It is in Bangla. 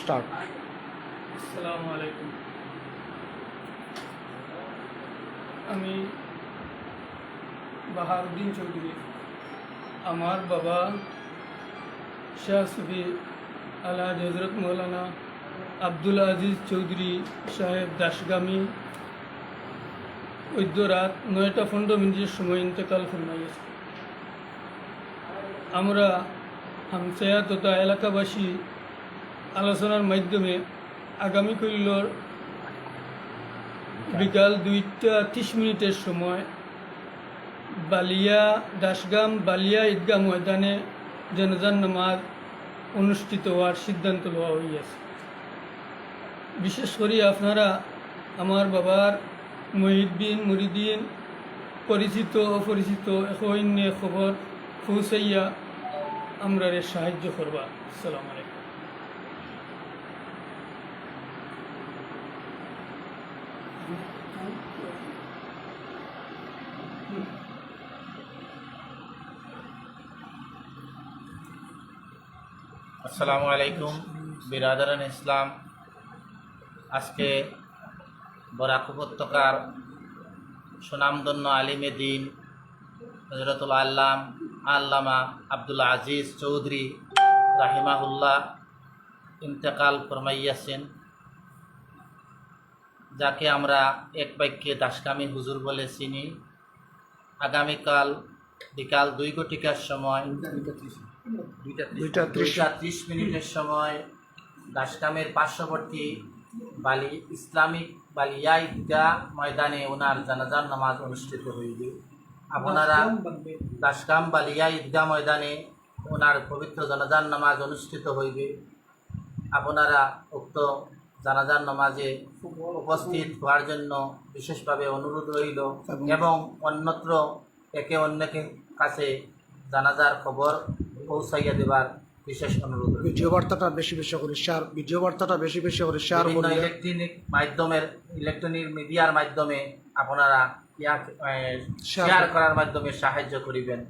স্টার্ট। আসসালামু আলাইকুম। আমি বাহারুদ্দিন চৌধুরী। আমার বাবা শাহ সুফি আলহাজ হজরত মৌলানা আব্দুল আজিজ চৌধুরী সাহেব দাসগামী। ওইদ্য রাত নয়টা পনেরো মিনিটের সময় ইন্তেকাল ফরমাইয়াছে। আমরা হামসায়া তথা এলাকাবাসী আলোচনার মাধ্যমে আগামী বিকাল দুইটা ত্রিশ মিনিটের সময় বালিয়া, দাসগাম, বালিয়া ঈদগাহ ময়দানে জনজান নামাজ অনুষ্ঠিত হওয়ার সিদ্ধান্ত লওয়া হইয়াছে। বিশেষ করে আপনারা আমার বাবার মহিদ্দিন মুরিদিন, পরিচিত অপরিচিত অন্য খবর পৌঁছাইয়া আমরা সাহায্য করবা। আসসালামু আলাইকুম। আসসালামু আলাইকুম বিরাদারান ইসলাম। আজকে বরাক উপত্যকার সুনামধন্য আলিমে দিন হজরতুল আল্লাম, আল্লামা আব্দুল আজিজ চৌধুরী রাহিমাহুল্লাহ ইন্তেকাল ফরমাইয়াছেন। যাকে আমরা এক বাক্যে দাসকামী হুজুর বলে চিনি আগামীকাল বিকাল দুই কোটিকার সময় দুইটা ত্রিশ। মিনিটের সময় দাসকামের পার্শ্ববর্তী বালি, ইসলামিক বালিয়া ঈদগাহ ময়দানে ওনার জানাজার নামাজ অনুষ্ঠিত হইবে আপনারা দাসকাম বালিয়া ঈদগাহ ময়দানে ওনার পবিত্র জানাজার নামাজ অনুষ্ঠিত হইবে আপনারা উক্ত জানাজার নমাজে উপস্থিত হওয়ার জন্য বিশেষভাবে অনুরোধ রইল এবং অন্যত্র একে অন্যকে কাছে জানাজার খবর পৌঁছাইয়া দেবার বিশেষ অনুরোধ ভিডিও বার্তাটা বেশি বেশি করে শেয়ার ভিডিও বার্তাটা বেশি বেশি করে শেয়ার ইলেকট্রনিক মাধ্যমের ইলেকট্রনিক মিডিয়ার মাধ্যমে আপনারা শেয়ার করার মাধ্যমে সাহায্য করিবেন।